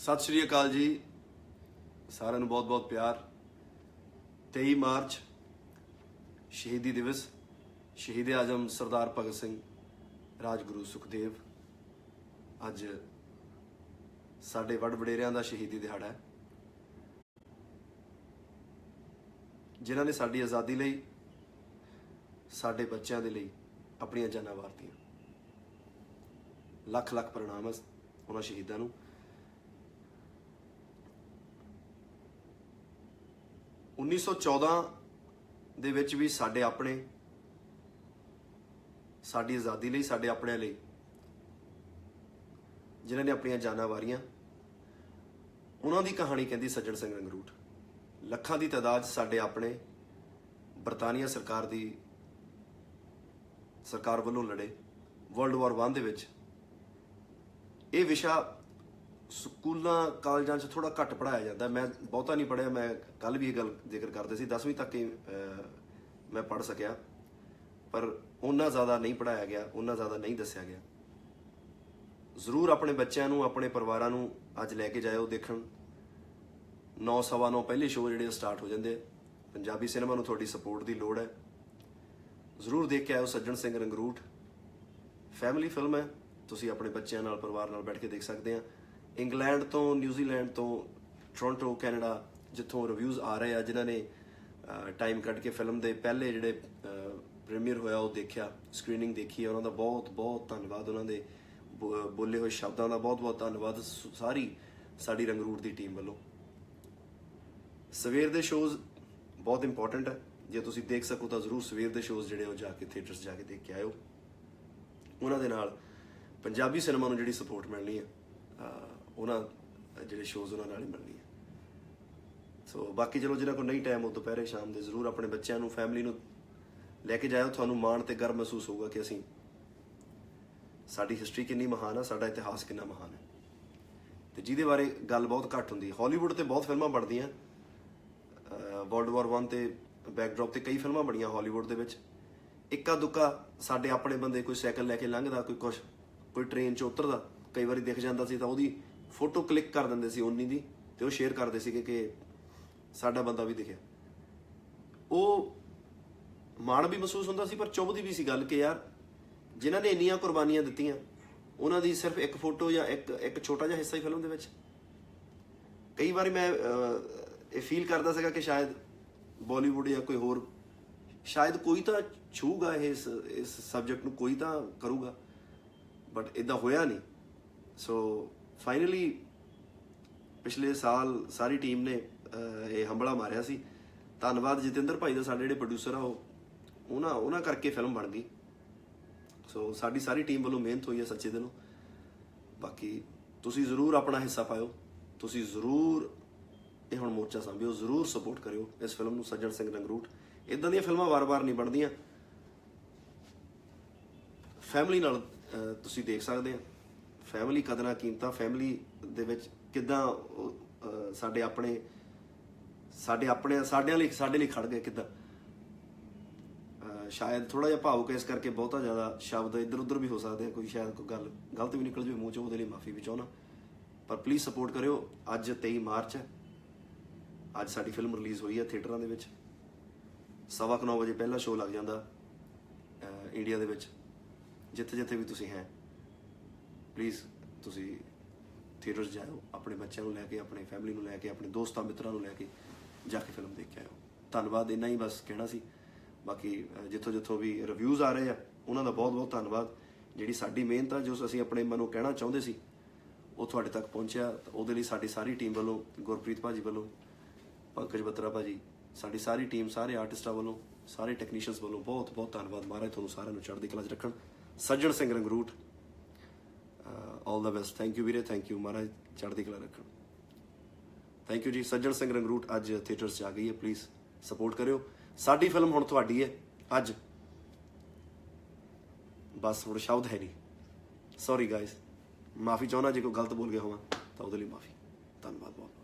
ਸਤਿ ਸ਼੍ਰੀ ਅਕਾਲ ਜੀ। ਸਾਰਿਆਂ ਨੂੰ ਬਹੁਤ-ਬਹੁਤ ਪਿਆਰ। 23 ਮਾਰਚ, ਸ਼ਹੀਦੀ ਦਿਵਸ, ਸ਼ਹੀਦ ਆਜ਼ਮ ਸਰਦਾਰ ਭਗਤ ਸਿੰਘ, ਰਾਜਗੁਰੂ ਸੁਖਦੇਵ। ਅੱਜ ਸਾਡੇ ਵੱਡ ਵਡੇਰਿਆਂ ਦਾ ਸ਼ਹੀਦੀ ਦਿਹਾੜਾ ਹੈ। ਜਿਨ੍ਹਾਂ ਨੇ ਸਾਡੀ ਆਜ਼ਾਦੀ ਲਈ, ਸਾਡੇ ਬੱਚਿਆਂ ਦੇ ਲਈ ਆਪਣੀਆਂ ਜਾਨਾਂ ਵਾਰਤੀਆਂ। ਲੱਖ ਲੱਖ ਪ੍ਰਣਾਮ ਹੈ ਉਹਨਾਂ ਸ਼ਹੀਦਾਂ ਨੂੰ। ਉੱਨੀ ਸੌ ਚੌਦਾਂ ਦੇ ਵਿੱਚ ਵੀ ਸਾਡੇ ਆਪਣੇ, ਸਾਡੀ ਆਜ਼ਾਦੀ ਲਈ, ਸਾਡੇ ਆਪਣਿਆਂ ਲਈ, ਜਿਨ੍ਹਾਂ ਨੇ ਆਪਣੀਆਂ ਜਾਨਾਂ ਵਾਰੀਆਂ, ਉਹਨਾਂ ਦੀ ਕਹਾਣੀ ਕਹਿੰਦੀ ਸੱਜਣ ਸਿੰਘ ਰੰਗਰੂਟ। ਲੱਖਾਂ ਦੀ ਤਾਦਾਦ ਸਾਡੇ ਆਪਣੇ ਬਰਤਾਨੀਆ ਸਰਕਾਰ ਦੀ ਸਰਕਾਰ ਵੱਲੋਂ ਲੜੇ। ਵਰਲਡ ਵਾਰ 1 ਦੇ ਵਿੱਚ ਇਹ ਵਿਸ਼ਾ ਸਕੂਲਾਂ, ਕਾਲਜਾਂ 'ਚ ਥੋੜਾ ਘੱਟ ਪੜਾਇਆ ਜਾਂਦਾ। ਮੈਂ ਬਹੁਤਾ ਨਹੀਂ ਪੜਿਆ ਮੈਂ ਕੱਲ ਵੀ ਇਹ ਗੱਲ ਜ਼ਿਕਰ ਕਰਦੇ ਸੀ। 10ਵੀਂ ਤੱਕ ਹੀ ਮੈਂ ਪੜ ਸਕਿਆ। ਪਰ ਉਹਨਾਂ ਜ਼ਿਆਦਾ ਨਹੀਂ ਪੜਾਇਆ ਗਿਆ ਉਹਨਾਂ ਜ਼ਿਆਦਾ ਨਹੀਂ ਦੱਸਿਆ ਗਿਆ। ਜ਼ਰੂਰ ਆਪਣੇ ਬੱਚਿਆਂ ਨੂੰ, ਆਪਣੇ ਪਰਿਵਾਰਾਂ ਨੂੰ ਅੱਜ ਲੈ ਕੇ ਜਾਇਓ ਦੇਖਣ। 9 ਸਵਾ 9 ਪਹਿਲੇ ਸ਼ੋਅ ਜਿਹੜੇ ਸਟਾਰਟ ਹੋ ਜਾਂਦੇ। ਪੰਜਾਬੀ ਸਿਨੇਮਾ ਨੂੰ ਤੁਹਾਡੀ ਸਪੋਰਟ ਦੀ ਲੋੜ ਹੈ। ਜ਼ਰੂਰ ਦੇਖ ਕੇ ਆਇਓ ਸੱਜਣ ਸਿੰਘ ਰੰਗਰੂਟ। ਫੈਮਿਲੀ ਫਿਲਮ ਹੈ। ਤੁਸੀਂ ਆਪਣੇ ਬੱਚਿਆਂ ਨਾਲ, ਪਰਿਵਾਰ ਨਾਲ ਬੈਠ ਕੇ ਦੇਖ ਸਕਦੇ ਆ। ਇੰਗਲੈਂਡ ਤੋਂ ਨਿਊਜ਼ੀਲੈਂਡ ਤੋਂ, ਟੋਰਾਂਟੋ, ਕੈਨੇਡਾ ਜਿੱਥੋਂ ਰਿਵਿਊਜ਼ ਆ ਰਹੇ ਆ, ਜਿਨ੍ਹਾਂ ਨੇ ਟਾਈਮ ਕੱਢ ਕੇ ਫਿਲਮ ਦੇ ਪਹਿਲੇ ਜਿਹੜੇ ਪ੍ਰੀਮੀਅਰ ਹੋਇਆ, ਉਹ ਦੇਖਿਆ ਸਕਰੀਨਿੰਗ ਦੇਖੀ ਉਹਨਾਂ ਦਾ ਬਹੁਤ ਬਹੁਤ ਧੰਨਵਾਦ, ਉਹਨਾਂ ਦੇ ਬੋ- ਬੋਲੇ ਹੋਏ ਸ਼ਬਦਾਂ ਦਾ ਬਹੁਤ ਬਹੁਤ ਧੰਨਵਾਦ ਸ- ਸਾਰੀ, ਸਾਡੀ ਰੰਗਰੂਟ ਦੀ ਟੀਮ ਵੱਲੋਂ। ਸਵੇਰ ਦੇ ਸ਼ੋਜ਼ ਬਹੁਤ ਇੰਪੋਰਟੈਂਟ ਹੈ ਜੇ ਤੁਸੀਂ ਦੇਖ ਸਕੋ ਤਾਂ ਜ਼ਰੂਰ ਸਵੇਰ ਦੇ ਸ਼ੋਜ਼ ਜਿਹੜੇ ਉਹ ਜਾ ਕੇ ਥੀਏਟਰਸ ਜਾ ਕੇ ਦੇਖ ਕੇ ਆਇਓ। ਉਹਨਾਂ ਦੇ ਨਾਲ ਪੰਜਾਬੀ ਸਿਨੇਮਾ ਨੂੰ ਜਿਹੜੀ ਸਪੋਰਟ ਮਿਲਣੀ ਹੈ ਉਹਨਾਂ ਜਿਹੜੇ ਸ਼ੋਜ਼ ਉਹਨਾਂ ਨਾਲ ਹੀ ਮਿਲਣੀ ਹੈ ਸੋ ਬਾਕੀ ਚਲੋ ਜਿਹਨਾਂ ਕੋਲ ਨਹੀਂ ਟਾਈਮ ਉਹ ਦੁਪਹਿਰੇ, ਸ਼ਾਮ ਦੇ ਜ਼ਰੂਰ ਆਪਣੇ ਬੱਚਿਆਂ ਨੂੰ ਫੈਮਿਲੀ ਨੂੰ ਲੈ ਕੇ ਜਾਇਓ। ਤੁਹਾਨੂੰ ਮਾਣ ਤੇ ਗਰਵ ਮਹਿਸੂਸ ਹੋਊਗਾ ਕਿ ਅਸੀਂ ਸਾਡੀ ਹਿਸਟਰੀ ਕਿੰਨੀ ਮਹਾਨ ਆ, ਸਾਡਾ ਇਤਿਹਾਸ ਕਿੰਨਾ ਮਹਾਨ ਹੈ। ਤੇ ਜਿਹਦੇ ਬਾਰੇ ਗੱਲ ਬਹੁਤ ਘੱਟ ਹੁੰਦੀ ਹੈ। ਹਾਲੀਵੁੱਡ ਤੇ ਬਹੁਤ ਫਿਲਮਾਂ ਬਣਦੀਆਂ। ਵਰਲਡ ਵਾਰ 1 ਤੇ ਬੈਕਡ੍ਰੌਪ ਤੇ ਕਈ ਫਿਲਮਾਂ ਬਣੀਆਂ ਹਾਲੀਵੁੱਡ ਦੇ ਵਿੱਚ। ਇੱਕਾ ਦੁੱਕਾ ਸਾਡੇ ਆਪਣੇ ਬੰਦੇ ਕੋਈ ਸਾਈਕਲ ਲੈ ਕੇ ਲੰਘਦਾ, ਕੋਈ ਕੁਛ, ਕੋਈ ਟ੍ਰੇਨ 'ਚ ਉਤਰਦਾ। ਕਈ ਵਾਰੀ ਦਿਖ ਜਾਂਦਾ ਸੀ ਤਾਂ ਉਹਦੀ ਫੋਟੋ ਕਲਿੱਕ ਕਰ ਦਿੰਦੇ ਸੀ ਉਨੀ ਦੀ ਤੇ ਉਹ ਸ਼ੇਅਰ ਕਰਦੇ ਸੀਗੇ ਕਿ ਸਾਡਾ ਬੰਦਾ ਵੀ ਦਿਖਿਆ। ਉਹ ਮਾਣ ਵੀ ਮਹਿਸੂਸ ਹੁੰਦਾ ਸੀ ਪਰ ਚੁੱਭਦੀ ਵੀ ਸੀ ਗੱਲ ਕਿ ਯਾਰ ਜਿਨ੍ਹਾਂ ਨੇ ਇੰਨੀਆਂ ਕੁਰਬਾਨੀਆਂ ਦਿੱਤੀਆਂ, ਉਹਨਾਂ ਦੀ ਸਿਰਫ ਇੱਕ ਫੋਟੋ ਜਾਂ ਇੱਕ ਇੱਕ ਛੋਟਾ ਜਿਹਾ ਹਿੱਸਾ ਹੀ ਫਿਲਮ ਦੇ ਵਿੱਚ। ਕਈ ਵਾਰੀ ਮੈਂ ਇਹ ਫੀਲ ਕਰਦਾ ਸੀਗਾ ਕਿ ਸ਼ਾਇਦ ਬਾਲੀਵੁੱਡ ਜਾਂ ਕੋਈ ਹੋਰ, ਸ਼ਾਇਦ ਕੋਈ ਤਾਂ ਛੂਗਾ ਇਸ ਇਸ ਸਬਜੈਕਟ ਨੂੰ, ਕੋਈ ਤਾਂ ਕਰੂਗਾ ਬਟ ਇਦਾਂ ਹੋਇਆ ਨਹੀਂ। ਸੋ ਫਾਈਨਲੀ ਪਿਛਲੇ ਸਾਲ ਸਾਰੀ ਟੀਮ ਨੇ ਇਹ ਹੰਬਲਾ ਮਾਰਿਆ ਸੀ। ਧੰਨਵਾਦ ਜਤਿੰਦਰ ਭਾਈ ਦਾ, ਸਾਡੇ ਜਿਹੜੇ ਪ੍ਰੋਡਿਊਸਰ ਆ ਉਹ। ਉਹਨਾਂ ਉਹਨਾਂ ਕਰਕੇ ਫਿਲਮ ਬਣ ਗਈ। ਸੋ ਸਾਡੀ ਸਾਰੀ ਟੀਮ ਵੱਲੋਂ ਮਿਹਨਤ ਹੋਈ ਹੈ ਸੱਚੇ ਦਿਲੋਂ। ਬਾਕੀ ਤੁਸੀਂ ਜ਼ਰੂਰ ਆਪਣਾ ਹਿੱਸਾ ਪਾਇਓ। ਤੁਸੀਂ ਜ਼ਰੂਰ ਇਹ ਹੁਣ ਮੋਰਚਾ ਸੰਭਿਓ। ਜ਼ਰੂਰ ਸਪੋਰਟ ਕਰਿਓ ਇਸ ਫਿਲਮ ਨੂੰ, ਸੱਜਣ ਸਿੰਘ ਰੰਗਰੂਟ ਇਦਾਂ ਦੀਆਂ ਫਿਲਮਾਂ ਵਾਰ-ਵਾਰ ਨਹੀਂ ਬਣਦੀਆਂ। ਫੈਮਿਲੀ ਨਾਲ ਤੁਸੀਂ ਦੇਖ ਸਕਦੇ ਆ। ਫੈਮਿਲੀ ਕਦਰਾਂ ਕੀਮਤਾਂ, ਫੈਮਿਲੀ ਦੇ ਵਿੱਚ ਕਿਦਾਂ ਸਾਡੇ ਆਪਣੇ ਸਾਡੇ ਆਪਣੇ, ਸਾਡਿਆਂ ਲਈ, ਸਾਡੇ ਲਈ ਖੜ ਗਏ ਕਿਦਾਂ? ਸ਼ਾਇਦ ਥੋੜਾ ਜਿਹਾ ਭਾਵੁਕ ਹੈ ਇਸ ਕਰਕੇ ਬਹੁਤਾ ਜ਼ਿਆਦਾ ਸ਼ਬਦ ਇੱਧਰ ਉੱਧਰ ਵੀ ਹੋ ਸਕਦੇ ਆ, ਕੋਈ ਸ਼ਾਇਦ ਕੋਈ ਗੱਲ ਗਲਤ ਵੀ ਨਿਕਲ ਜਾਵੇ, ਮੂੰਹ ਚੋਂ ਉਹਦੇ ਲਈ ਮਾਫੀ ਵੀ ਚਾਹੁੰਦਾ। ਪਰ ਪਲੀਜ਼ ਸਪੋਰਟ ਕਰਿਓ, ਅੱਜ 23 ਮਾਰਚ ਹੈ। ਅੱਜ ਸਾਡੀ ਫਿਲਮ ਰਿਲੀਜ਼ ਹੋਈ ਹੈ ਥੀਏਟਰਾਂ ਦੇ ਵਿੱਚ। ਸਵਾ ਕੁ ਨੌ ਵਜੇ ਪਹਿਲਾ ਸ਼ੋਅ ਲੱਗ ਜਾਂਦਾ ਇੰਡੀਆ ਦੇ ਵਿੱਚ। ਜਿੱਥੇ ਜਿੱਥੇ ਵੀ ਤੁਸੀਂ ਹੈ। ਪਲੀਜ਼ ਤੁਸੀਂ ਥੀਏਟਰਸ ਜਾਓ ਆਪਣੇ ਬੱਚਿਆਂ ਨੂੰ ਲੈ ਕੇ, ਆਪਣੇ ਫੈਮਿਲੀ ਨੂੰ ਲੈ ਕੇ, ਆਪਣੇ ਦੋਸਤਾਂ, ਮਿੱਤਰਾਂ ਨੂੰ ਲੈ ਕੇ ਜਾ ਕੇ ਫਿਲਮ ਦੇਖ ਕੇ ਆਓ ਧੰਨਵਾਦ, ਇੰਨਾ ਹੀ ਬਸ ਕਹਿਣਾ ਸੀ। ਬਾਕੀ ਜਿੱਥੋਂ ਜਿੱਥੋਂ ਵੀ ਰਿਵਿਊਜ਼ ਆ ਰਹੇ ਆ, ਉਹਨਾਂ ਦਾ ਬਹੁਤ ਬਹੁਤ ਧੰਨਵਾਦ। ਜਿਹੜੀ ਸਾਡੀ ਮਿਹਨਤ ਆ, ਜੋ ਅਸੀਂ ਆਪਣੇ ਮਨੋਂ ਕਹਿਣਾ ਚਾਹੁੰਦੇ ਸੀ, ਉਹ ਤੁਹਾਡੇ ਤੱਕ ਪਹੁੰਚਿਆ। ਤਾਂ ਉਹਦੇ ਲਈ ਸਾਡੀ ਸਾਰੀ ਟੀਮ ਵੱਲੋਂ, ਗੁਰਪ੍ਰੀਤ ਭਾਜੀ ਵੱਲੋਂ, ਪੰਕਜ ਬੱਤਰਾ ਭਾਜੀ, ਸਾਡੀ ਸਾਰੀ ਟੀਮ ਸਾਰੇ ਆਰਟਿਸਟਾਂ ਵੱਲੋਂ, ਸਾਰੇ ਟੈਕਨੀਸ਼ੀਅਨਸ ਵੱਲੋਂ ਬਹੁਤ ਬਹੁਤ ਧੰਨਵਾਦ। ਮਹਾਰਾਜ ਤੁਹਾਨੂੰ ਸਾਰਿਆਂ ਨੂੰ ਚੜ੍ਹਦੀ ਕਲਾ 'ਚ ਰੱਖਣ। Sajjan Singh Rangroot. All the best thank you ਵੀਰੇ. ਥੈਂਕ ਯੂ ਮਹਾਰਾਜ ਚੜ੍ਹਦੀ ਕਲਾ ਰੱਖਣ। ਥੈਂਕ ਯੂ ਜੀ. ਸੱਜਣ ਸਿੰਘ ਰੰਗਰੂਟ ਅੱਜ ਥੀਏਟਰਸ 'ਚ ਆ ਗਈ ਹੈ। ਪਲੀਜ਼ ਸਪੋਰਟ ਕਰਿਓ। ਸਾਡੀ ਫਿਲਮ ਹੁਣ ਤੁਹਾਡੀ ਹੈ। ਅੱਜ। ਬਸ ਹੁਣ ਸ਼ਬਦ ਹੈ ਨਹੀਂ। ਸੌਰੀ ਗਾਇਸ ਮਾਫੀ ਚਾਹੁੰਦਾ ਜੇ ਕੋਈ ਗਲਤ ਬੋਲ ਗਿਆ ਹੋਵਾਂ ਤਾਂ ਉਹਦੇ ਲਈ ਮਾਫੀ। ਧੰਨਵਾਦ ਬਹੁਤ।